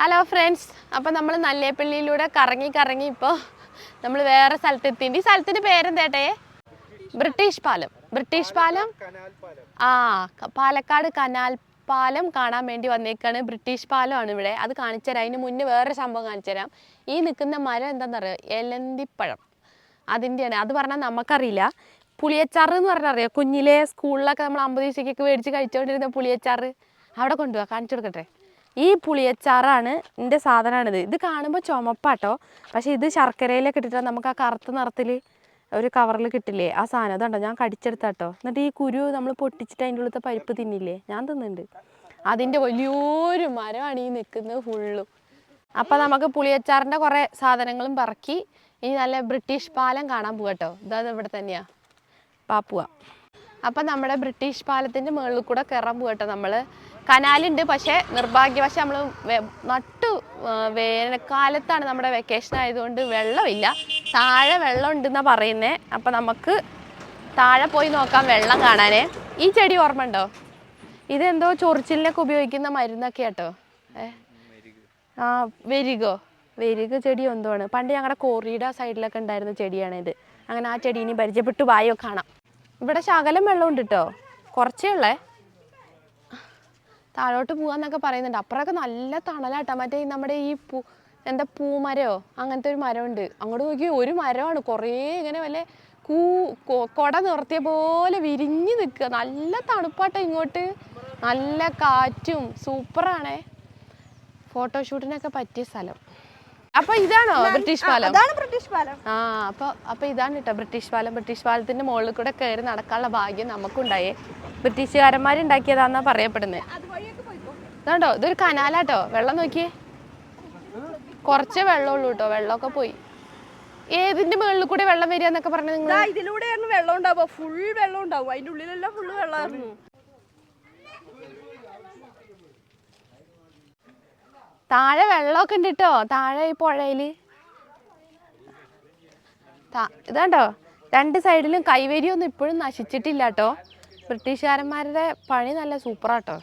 Hello friends അപ്പം നമ്മൾ നല്ലേപ്പള്ളിയിലൂടെ കറങ്ങി കറങ്ങി ഇപ്പോൾ നമ്മൾ വേറെ സ്ഥലത്ത് എത്തി ഈ സ്ഥലത്തിന്റെ പേരെന്തേട്ടേ? ബ്രിട്ടീഷ് പാലം. ബ്രിട്ടീഷ് പാലം? ആ പാലക്കാട് കനാൽ പാലം കാണാൻ വേണ്ടി വന്നേക്കാണ് ബ്രിട്ടീഷ് പാലമാണ് ഇവിടെ. അത് കാണിച്ചുതരാം അതിന് മുന്നേ വേറെ സംഭവം കാണിച്ചു തരാം ഈ നിൽക്കുന്ന മരം എന്താണെന്നറിയോ എലന്തിപ്പഴം. അതിന്റെയാണ് അത് പറഞ്ഞാൽ നമുക്കറിയില്ല പുളിയച്ചാറ് എന്ന് പറഞ്ഞാൽ അറിയാം? കുഞ്ഞിലെ സ്കൂളിലൊക്കെ നമ്മൾ അമ്പത് ദിവസത്തേക്കൊക്കെ മേടിച്ച് കഴിച്ചുകൊണ്ടിരുന്ന പുളിയച്ചാറ്. അവിടെ കൊണ്ടുപോകാം കാണിച്ചു കൊടുക്കട്ടെ. ഈ പുളിയച്ചാറാണ് എന്റെ സാധനമാണിത് ഇത് കാണുമ്പോൾ ചുമപ്പാട്ടോ. പക്ഷേ ഇത് ശർക്കരയിലൊക്കെ ഇട്ടിട്ട് നമുക്ക് ആ കറുത്ത നിറത്തിൽ ഒരു കവറിൽ കിട്ടില്ലേ? ആ സാധനം അതുണ്ടോ? ഞാൻ കടിച്ചെടുത്താട്ടോ. എന്നിട്ട് ഈ കുരു നമ്മൾ പൊട്ടിച്ചിട്ട് അതിന്റെ ഉള്ളത്തെ പരിപ്പ് തിന്നില്ലേ? ഞാൻ തിന്നുന്നുണ്ട് അതിന്റെ വലിയൊരു മരമാണ് ഈ നിൽക്കുന്നത് ഫുള്ളും. അപ്പം നമുക്ക് പുളിയച്ചാറിന്റെ കുറേ സാധനങ്ങളും പറക്കി ഇനി നല്ല ബ്രിട്ടീഷ് പാലം കാണാൻ പോകട്ടോ ഇതത് ഇവിടെ തന്നെയാ. പാപ്പുവ അപ്പം നമ്മുടെ ബ്രിട്ടീഷ് പാലത്തിന്റെ മുകളിൽ കൂടെ കയറാൻ പോകട്ടെ നമ്മൾ കനാലുണ്ട് പക്ഷേ നിർഭാഗ്യവശം നമ്മൾ നട്ടു വേനൽക്കാലത്താണ് നമ്മുടെ വെക്കേഷൻ ആയതുകൊണ്ട് വെള്ളമില്ല. താഴെ വെള്ളം ഉണ്ടെന്നാണ് പറയുന്നത് അപ്പം നമുക്ക് താഴെ പോയി നോക്കാം വെള്ളം കാണാനേ. ഈ ചെടി ഓർമ്മ ഉണ്ടോ? ഇതെന്തോ ചൊറിച്ചിലിനൊക്കെ ഉപയോഗിക്കുന്ന മരുന്നൊക്കെ കേട്ടോ. ഏ? ആ വെരികോ വെരിക ചെടി എന്തോ ആണ്. പണ്ട് ഞങ്ങളുടെ കോറിയുടെ സൈഡിലൊക്കെ ഉണ്ടായിരുന്ന ചെടിയാണിത്. അങ്ങനെ ആ ചെടി ഇനി പരിചയപ്പെട്ട് വായോ കാണാം. ഇവിടെ ശകലം വെള്ളമുണ്ട് കേട്ടോ കുറച്ചേ ഉള്ളേ? താഴോട്ട് പോവാന്നൊക്കെ പറയുന്നുണ്ട്. അപ്പുറമൊക്കെ നല്ല തണലാട്ടോ. മറ്റേ നമ്മുടെ ഈ പൂ എന്താ പൂമരോ? അങ്ങനത്തെ ഒരു മരമുണ്ട്. അങ്ങോട്ട് നോക്കി ഒരു മരമാണ്. കുറേ ഇങ്ങനെ വല്ല കൊ- കൊട നിർത്തിയ പോലെ വിരിഞ്ഞു നിൽക്കുക. നല്ല തണുപ്പാട്ടോ ഇങ്ങോട്ട്. നല്ല കാറ്റും. സൂപ്പറാണേ. ഫോട്ടോഷൂട്ടിനൊക്കെ പറ്റിയ സ്ഥലം. അപ്പൊ ഇതാണോ ബ്രിട്ടീഷ് പാലം? അതാണ് ബ്രിട്ടീഷ് പാലം. ആ അപ്പൊ അപ്പൊ ഇതാണ് കേട്ടോ ബ്രിട്ടീഷ് പാലം. ബ്രിട്ടീഷ് പാലത്തിന്റെ മുകളിൽ കൂടെ കയറി നടക്കാനുള്ള ഭാഗ്യം നമുക്കുണ്ടായേ. ബ്രിട്ടീഷുകാരന്മാരുണ്ടാക്കിയതാന്നാ പറയപ്പെടുന്നത് ഇതാണ്ടോ ഇതൊരു കനാലാട്ടോ. വെള്ളം നോക്കിയേ. കുറച്ചേ വെള്ളമുള്ളൂ കേട്ടോ വെള്ളമൊക്കെ പോയി. ഏതിന്റെ മുകളിൽ കൂടെ വെള്ളം വരിക എന്നൊക്കെ പറഞ്ഞു നിങ്ങൾ ഇതിലൂടെയാണ് വെള്ളം ഉണ്ടാവുക. ഫുൾ വെള്ളം ഉണ്ടാവും. അതിന്റെ ഉള്ളിലെല്ലാം ഫുള്ള് വെള്ളമായിരുന്നു താഴെ വെള്ളമൊക്കെ ഉണ്ട് കേട്ടോ താഴെ ഈ പുഴയിൽ ഇതാണ്ടോ? രണ്ട് സൈഡിലും കൈവരിയൊന്നും ഇപ്പോഴും നശിച്ചിട്ടില്ല കേട്ടോ ബ്രിട്ടീഷുകാരന്മാരുടെ പണി നല്ല സൂപ്പറാട്ടോ.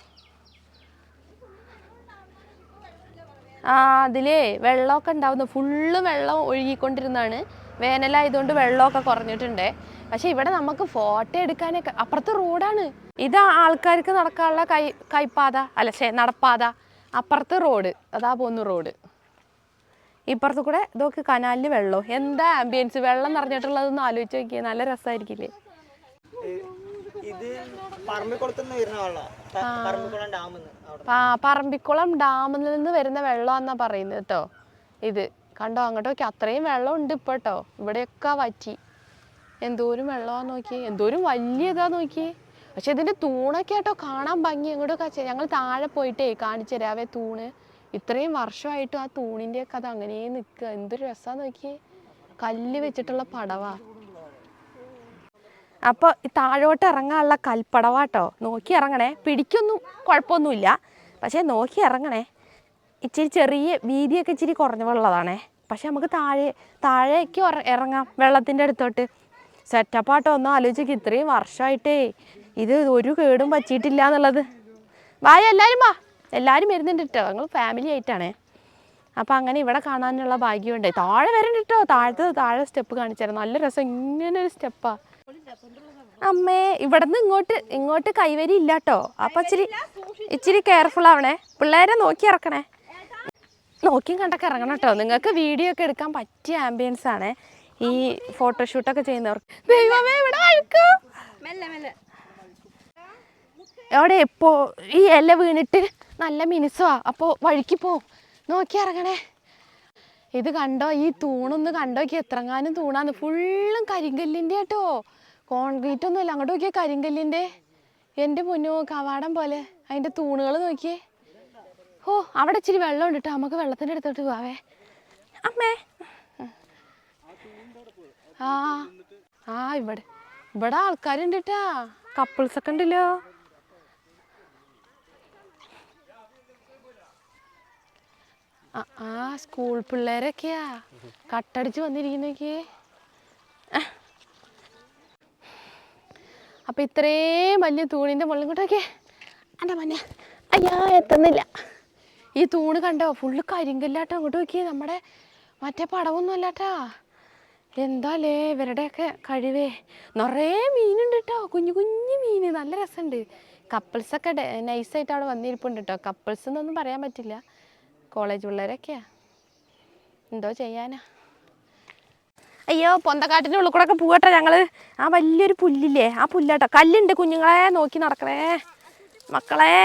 ആ അതിലേ വെള്ളമൊക്കെ ഉണ്ടാവുന്നു. ഫുള്ള് വെള്ളം ഒഴുകിക്കൊണ്ടിരുന്നതാണ്. വേനലായതുകൊണ്ട് വെള്ളമൊക്കെ കുറഞ്ഞിട്ടുണ്ട്. പക്ഷെ ഇവിടെ നമുക്ക് ഫോട്ടോ എടുക്കാനൊക്കെ അപ്പുറത്ത് റോഡാണ്. ഇത് ആൾക്കാർക്ക് നടക്കാനുള്ള കൈ കൈപ്പാത. അല്ല നടപ്പാത. അപ്പുറത്ത് റോഡ് അതാ പോന്നു റോഡ്. ഇപ്പുറത്ത് കൂടെ ഇതൊക്കെ കനാലിൽ വെള്ളം? എന്താ ആംബിയൻസ് വെള്ളം നിറഞ്ഞിട്ടുള്ളതെന്ന് ആലോചിച്ച് നോക്കിയേ നല്ല രസമായിരിക്കില്ലേ? ആ. പറമ്പിക്കുളം ഡാമിൽ നിന്ന് വരുന്ന വെള്ളമാന്നാ പറയുന്നത് കേട്ടോ. ഇത് കണ്ടോ അങ്ങോട്ടൊക്കെ അത്രയും വെള്ളം ഉണ്ട് ഇപ്പൊ കേട്ടോ. ഇവിടെയൊക്കെ വറ്റി. എന്തോരം വെള്ളമാ നോക്കിയേ എന്തോരം വലിയ ഇതാ നോക്കിയേ. പക്ഷെ ഇതിന്റെ തൂണൊക്കെ ആട്ടോ കാണാൻ ഭംഗി. എങ്ങോട്ടൊക്കെ ഞങ്ങൾ താഴെ പോയിട്ടേ കാണിച്ചു തരാവേ തൂണ്. ഇത്രയും വർഷമായിട്ടും ആ തൂണിന്റെ ഒക്കെ അത് അങ്ങനെ നിൽക്കുക. എന്തൊരു രസാന്ന് നോക്കിയേ. കല്ല് വെച്ചിട്ടുള്ള പടവാ. അപ്പോൾ താഴോട്ട് ഇറങ്ങാനുള്ള കൽപ്പടവാട്ടോ നോക്കി ഇറങ്ങണേ. പിടിക്കൊന്നും കുഴപ്പമൊന്നുമില്ല. പക്ഷേ നോക്കി ഇറങ്ങണേ. ഇച്ചിരി ചെറിയ വീതിയൊക്കെ ഇച്ചിരി കുറഞ്ഞുള്ളതാണേ. പക്ഷെ നമുക്ക് താഴെ താഴേക്ക് ഇറ- ഇറങ്ങാം വെള്ളത്തിന്റെ അടുത്തോട്ട്. സെറ്റപ്പാട്ടോ ഒന്നും ആലോചിക്ക് ഇത്രയും വർഷമായിട്ടേ ഇത് ഒരു കേടും പറ്റിയിട്ടില്ല എന്നുള്ളത്. വായ എല്ലാവരും വാ. എല്ലാവരും വരുന്നുണ്ട് കേട്ടോ ഞങ്ങൾ ഫാമിലി ആയിട്ടാണേ. അപ്പം അങ്ങനെ ഇവിടെ കാണാനുള്ള ഭാഗ്യമുണ്ട്. താഴെ വരണ്ട കേട്ടോ താഴത്തെ താഴെ സ്റ്റെപ്പ് കാണിച്ചായിരുന്നു നല്ല രസം. ഇങ്ങനെ ഒരു സ്റ്റെപ്പാ അമ്മേ ഇവിടുന്ന് ഇങ്ങോട്ട് ഇങ്ങോട്ട് കൈവരി ഇല്ല കേട്ടോ അപ്പം ഇച്ചിരി ഇച്ചിരി കെയർഫുൾ ആവണേ. പിള്ളേരെ നോക്കി ഇറക്കണേ. നോക്കിയും കണ്ടൊക്കെ ഇറങ്ങണം കേട്ടോ നിങ്ങൾക്ക് വീഡിയോ ഒക്കെ എടുക്കാൻ പറ്റിയ ആംബിയൻസ് ആണ്. ഈ ഫോട്ടോഷൂട്ടൊക്കെ ചെയ്യുന്നവർക്ക്. ദൈവമേ ഇവിടെ മെല്ലെ മെല്ലെ. എവിടെ? എപ്പോ ഈ ഇല വീണിട്ട് നല്ല മിനുസമാ അപ്പോൾ വഴിക്ക് പോ. നോക്കി ഇറങ്ങണേ. ഇത് കണ്ടോ? ഈ തൂണൊന്ന് കണ്ടോക്കി എത്രങ്ങാനും തൂണാന്ന്. ഫുള്ളും കരിങ്കല്ലിന്റെ കേട്ടോ. കോൺക്രീറ്റ് ഒന്നും ഇല്ല. അങ്ങോട്ട് നോക്കിയേ കരിങ്കല്ലിന്റെ എന്റെ മുന്നോ കവാടം പോലെ. അതിന്റെ തൂണുകൾ നോക്കിയേ. ഓ അവിടെ ഇച്ചിരി വെള്ളം ഉണ്ട് കേട്ടോ നമുക്ക് വെള്ളത്തിന്റെ അടുത്തോട്ട് പോവാവേ. അമ്മേ. ആ. ആ ഇവിടെ. ഇവിടെ ആൾക്കാരുണ്ട് കേട്ടാ കപ്പിൾസൊക്കെ ഉണ്ടല്ലോ. ആ, സ്കൂൾ പിള്ളേരൊക്കെയാ. കട്ടടിച്ച് വന്നിരിക്കുന്നൊക്കെ. അപ്പൊ ഇത്രയും വലിയ തൂണിന്റെ മുള്ളും കൊണ്ടൊക്കെ എന്റെ മഞ്ഞ അയ്യാ എത്തുന്നില്ല. ഈ തൂണ് കണ്ടോ? ഫുള്ള് കരിങ്കല്ലാട്ടോ അങ്ങോട്ട് നോക്കിയേ. നമ്മുടെ മറ്റേ പടവൊന്നും അല്ലാട്ടാ. എന്താലേ ഇവരുടെയൊക്കെ കഴിവേ. നിറയെ മീനുണ്ട് കേട്ടോ കുഞ്ഞു കുഞ്ഞു മീന്. നല്ല രസമുണ്ട്. കപ്പിൾസൊക്കെ നൈസായിട്ട് അവിടെ വന്നിരിപ്പുണ്ട് കേട്ടോ കപ്പിൾസ് എന്നൊന്നും പറയാൻ പറ്റില്ല. കോളേജ് പിള്ളേരൊക്കെയാ. എന്തോ ചെയ്യാനാ. അയ്യോ പൊന്തക്കാട്ടിന്റെ ഉള്ളിൽ കൂടെ ഒക്കെ പോകട്ടെ ഞങ്ങൾ. ആ വലിയൊരു പുല്ലില്ലേ ആ പുല്ലാട്ടോ. കല്ലുണ്ട് കുഞ്ഞുങ്ങളെ നോക്കി നടക്കണേ. മക്കളെ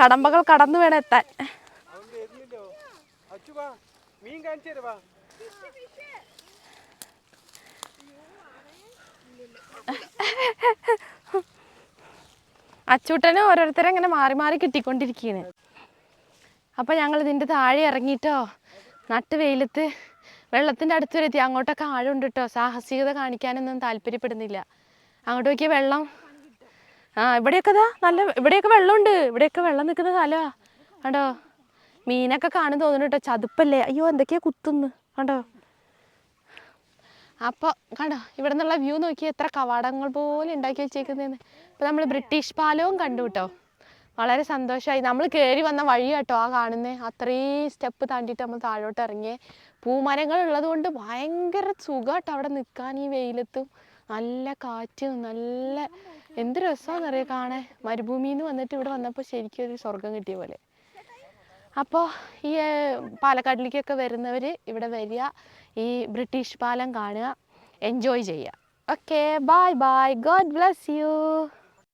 കടമ്പകൾ കടന്നു വേണം എത്താൻ. അച്ചൂട്ടന് ഓരോരുത്തരെ ഇങ്ങനെ മാറി മാറി കിട്ടിക്കൊണ്ടിരിക്കുകയാണ് അപ്പോൾ ഞങ്ങൾ ഇതിന്റെ താഴെ ഇറങ്ങിയിട്ടോ നട്ട് വെയിലത്ത് വെള്ളത്തിന്റെ അടുത്ത് വരെ എത്തി അങ്ങോട്ടൊക്കെ ആഴമുണ്ട് കേട്ടോ സാഹസികത കാണിക്കാനൊന്നും താല്പര്യപ്പെടുന്നില്ല. അങ്ങോട്ട് നോക്കിയ വെള്ളം. ആ ഇവിടെയൊക്കെ ഇതാ നല്ല ഇവിടെയൊക്കെ വെള്ളമുണ്ട്. ഇവിടെയൊക്കെ വെള്ളം നിൽക്കുന്ന സ്ഥലമാണ് കണ്ടോ? മീനൊക്കെ കാണുന്ന തോന്നുന്നു കേട്ടോ ചതുപ്പല്ലേ? അയ്യോ എന്തൊക്കെയാ കുത്തുന്നു. കണ്ടോ? അപ്പോൾ കണ്ടോ? ഇവിടെ നിന്നുള്ള വ്യൂ നോക്കി എത്ര കവാടങ്ങൾ പോലെ ഉണ്ടാക്കി വെച്ചേക്കുന്നതെന്ന് ഇപ്പോൾ നമ്മൾ ബ്രിട്ടീഷ് പാലവും കണ്ടു കേട്ടോ വളരെ സന്തോഷമായി നമ്മൾ കയറി വന്ന വഴി കേട്ടോ ആ കാണുന്നത് അത്രയും സ്റ്റെപ്പ് താണ്ടിയിട്ട് നമ്മൾ താഴോട്ട് ഇറങ്ങിയേ പൂമരങ്ങൾ ഉള്ളത് കൊണ്ട് ഭയങ്കര സുഖമായിട്ടോ അവിടെ നിൽക്കാൻ ഈ വെയിലത്തും. നല്ല കാറ്റും നല്ല എന്ത് രസമാണെന്നറിയാം കാണാൻ. മരുഭൂമിയിൽ നിന്ന് വന്നിട്ട് ഇവിടെ വന്നപ്പോൾ ശരിക്കും ഒരു സ്വർഗം കിട്ടിയ പോലെ. അപ്പോൾ ഈ പാലക്കാട്ടിലേക്കൊക്കെ വരുന്നവർ ഇവിടെ വരിക. ഈ ബ്രിട്ടീഷ് പാലം കാണുക. എൻജോയ് ചെയ്യുക. Okay bye bye God bless you